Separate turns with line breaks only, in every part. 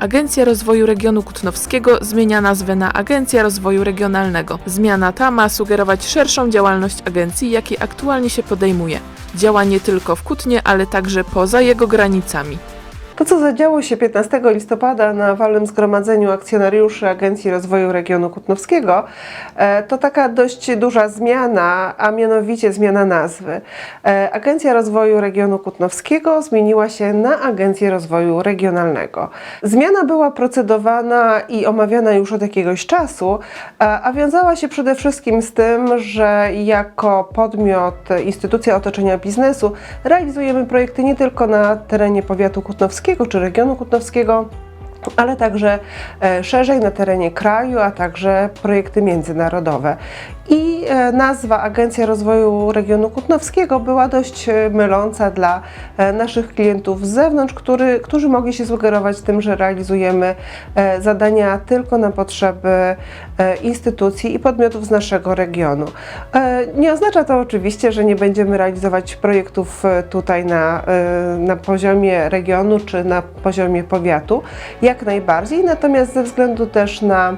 Agencja Rozwoju Regionu Kutnowskiego zmienia nazwę na Agencja Rozwoju Regionalnego. Zmiana ta ma sugerować szerszą działalność agencji, jakiej aktualnie się podejmuje. Działa nie tylko w Kutnie, ale także poza jego granicami.
To, co zadziało się 15 listopada na walnym zgromadzeniu akcjonariuszy Agencji Rozwoju Regionu Kutnowskiego, e, to taka dość duża zmiana, a mianowicie zmiana nazwy. E, Agencja Rozwoju Regionu Kutnowskiego zmieniła się na Agencję Rozwoju Regionalnego. Zmiana była procedowana i omawiana już od jakiegoś czasu, a a wiązała się przede wszystkim z tym, że jako podmiot, instytucja otoczenia biznesu realizujemy projekty nie tylko na terenie powiatu kutnowskiego czy regionu kutnowskiego, ale także e, szerzej na terenie kraju, a także projekty międzynarodowe. I e, nazwa Agencja Rozwoju Regionu Kutnowskiego była dość e, myląca dla naszych klientów z zewnątrz, który, którzy mogli się sugerować tym, że realizujemy zadania tylko na potrzeby instytucji i podmiotów z naszego regionu. Nie oznacza to oczywiście, że nie będziemy realizować projektów tutaj na, na poziomie regionu czy na poziomie powiatu, jak najbardziej, natomiast ze względu też na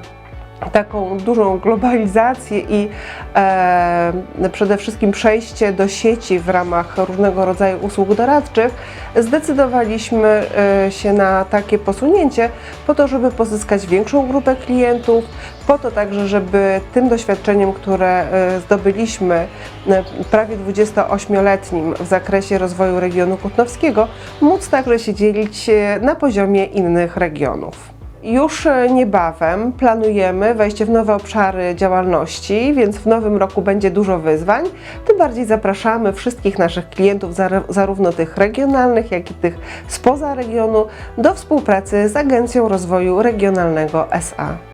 taką dużą globalizację i e, przede wszystkim przejście do sieci w ramach różnego rodzaju usług doradczych, zdecydowaliśmy e, się na takie posunięcie po to, żeby pozyskać większą grupę klientów, po to także, żeby tym doświadczeniem, które e, zdobyliśmy e, prawie 28-letnim w zakresie rozwoju regionu kutnowskiego, móc także się dzielić e, na poziomie innych regionów. Już e, niebawem planujemy wejście w nowe obszary działalności, więc w nowym roku będzie dużo wyzwań. Tym bardziej zapraszamy wszystkich naszych klientów, zar- zarówno tych regionalnych, jak i tych spoza regionu, do współpracy z Agencją Rozwoju Regionalnego SA.